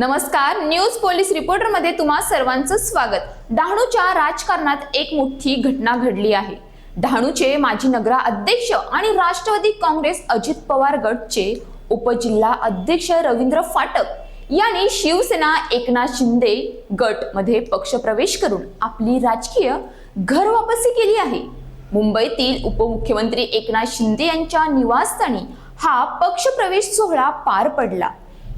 नमस्कार news police रिपोर्टरमध्ये तुम्हा सर्वांचं स्वागत. डहाणूच्या राजकारणात एक मोठी घटना घडली आहे. डहाणूचे माजी नगरा अध्यक्ष आणि राष्ट्रवादी काँग्रेस अजित पवार गटचे उपजिल्हा अध्यक्ष रवींद्र फाटक यांनी शिवसेना एकनाथ शिंदे गटमध्ये पक्षप्रवेश करून आपली राजकीय घर वापसी केली आहे. मुंबईतील उपमुख्यमंत्री एकनाथ शिंदे यांच्या निवासस्थानी हा पक्षप्रवेश सोहळा पार पडला.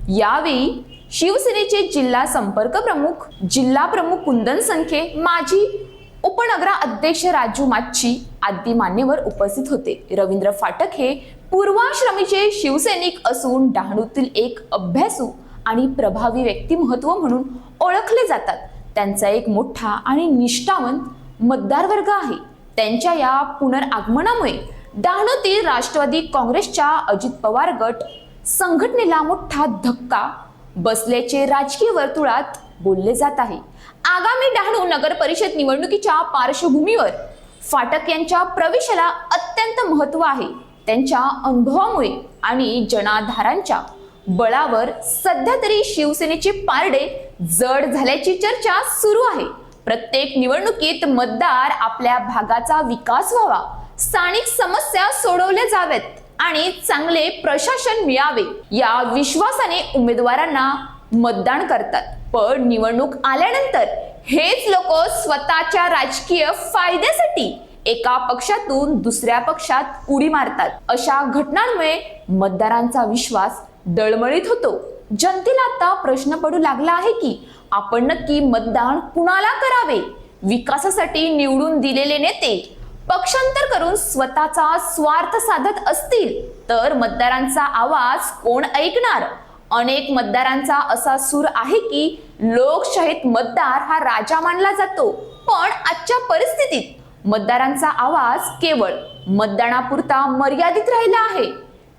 यावेळी शिवसेनेचे जिल्हा संपर्क प्रमुख जिल्हा प्रमुख कुंदन संखे माजी उपनगरा अध्यक्ष राजू माच्छी आदी मान्यवर उपस्थित होते. रवींद्र फाटक हे पूर्वाश्रमीचे शिवसैनिक असून डहाणूतील एक अभ्यासू आणि प्रभावी व्यक्तिमत्व म्हणून ओळखले जातात. त्यांचा एक मोठा आणि निष्ठावंत मतदार वर्ग आहे. त्यांच्या या पुनरागमनामुळे डहाणूतील राष्ट्रवादी काँग्रेसच्या अजित पवार गट संघटनेला मोठा धक्का बसल्याचे राजकीय वर्तुळात बोलले जात आहे. आगामी डहाणू नगर परिषद निवडणुकीच्या पार्श्वभूमीवर फाटक यांच्या प्रवेशाला अत्यंत महत्त्व आहे. त्यांच्या अनुभवामुळे आणि जनाधारांच्या बळावर सध्या तरी शिवसेनेचे पारडे जड झाल्याची चर्चा सुरू आहे. प्रत्येक निवडणुकीत मतदार आपल्या भागाचा विकास व्हावा स्थानिक समस्या सोडवल्या जाव्यात. आणि चांगले प्रशासन मिळावे या विश्वासाने उमेदवारांना मतदान करतात. पण निवडणूक आल्यानंतर हेच लोक स्वतःच्या राजकीय फायद्यासाठी एका पक्षातून दुसऱ्या पक्षात उडी मारतात. अशा घटनांमुळे मतदारांचा विश्वास दळमळीत होतो. जनतेला आता प्रश्न पडू लागला आहे की आपण नक्की मतदान कुणाला करावे? विकासासाठी निवडून दिलेले नेते पक्षांतर करून स्वतःचा स्वार्थ साधत असतील तर मतदारांचा आवाज कोण ऐकणार? अनेक मतदारांचा असा सूर आहे की लोकशाहीत मतदार हा राजा मानला जातो. पण आजच्या परिस्थितीत मतदारांचा आवाज केवळ मतदानापुरता मर्यादित राहिला आहे.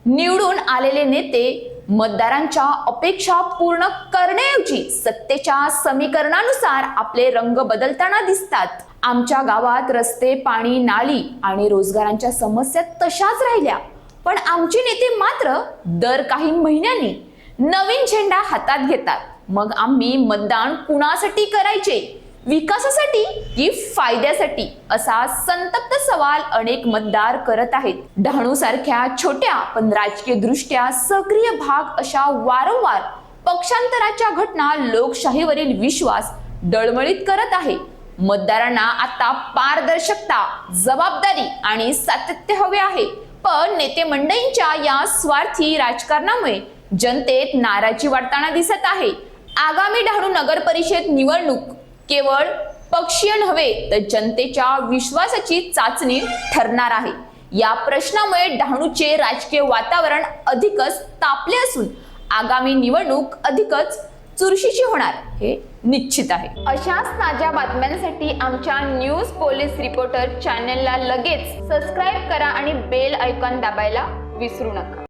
निवडून आलेले नेते मतदारांच्या अपेक्षा पूर्ण करण्याऐवजी सत्तेच्या समीकरणानुसार आपले रंग बदलताना दिसतात. आमच्या गावात रस्ते पाणी नाली आणि रोजगारांच्या समस्या तशाच राहिल्या. पण आमचे नेते मात्र दर काही महिन्यांनी नवीन झेंडा हातात घेतात. मग आम्ही मतदान कुणासाठी करायचे? विकासासाठी की फायद्यासाठी? असा संतप्त सवाल अनेक मतदार करत आहेत. डहाणू सारख्या छोट्या पण राजकीय दृष्ट्या सक्रिय भाग अशा वारंवार पक्षांतराच्या घटना लोकशाहीवरील विश्वास डळमळीत करत आहे. मतदारांना आता पारदर्शकता जबाबदारी आणि सातत्य हवे आहे. पण नेते मंडळींच्या या स्वार्थी राजकारणामुळे जनतेत नाराजी वाढताना दिसत आहे. आगामी डहाणू नगर परिषद निवडणूक केवळ पक्षीय नव्हे तर जनतेच्या विश्वासाची चाचणी ठरणार आहे. या प्रश्नामुळे डहाणूचे राजकीय वातावरण अधिकच तापले असून आगामी निवडणूक अधिकच चुरशीची होणार हे निश्चित आहे. अशाच ताज्या बातम्यांसाठी आमच्या न्यूज पोलीस रिपोर्टर चॅनेलला लगेच सबस्क्राईब करा आणि बेल ऐकॉन दाबायला विसरू नका.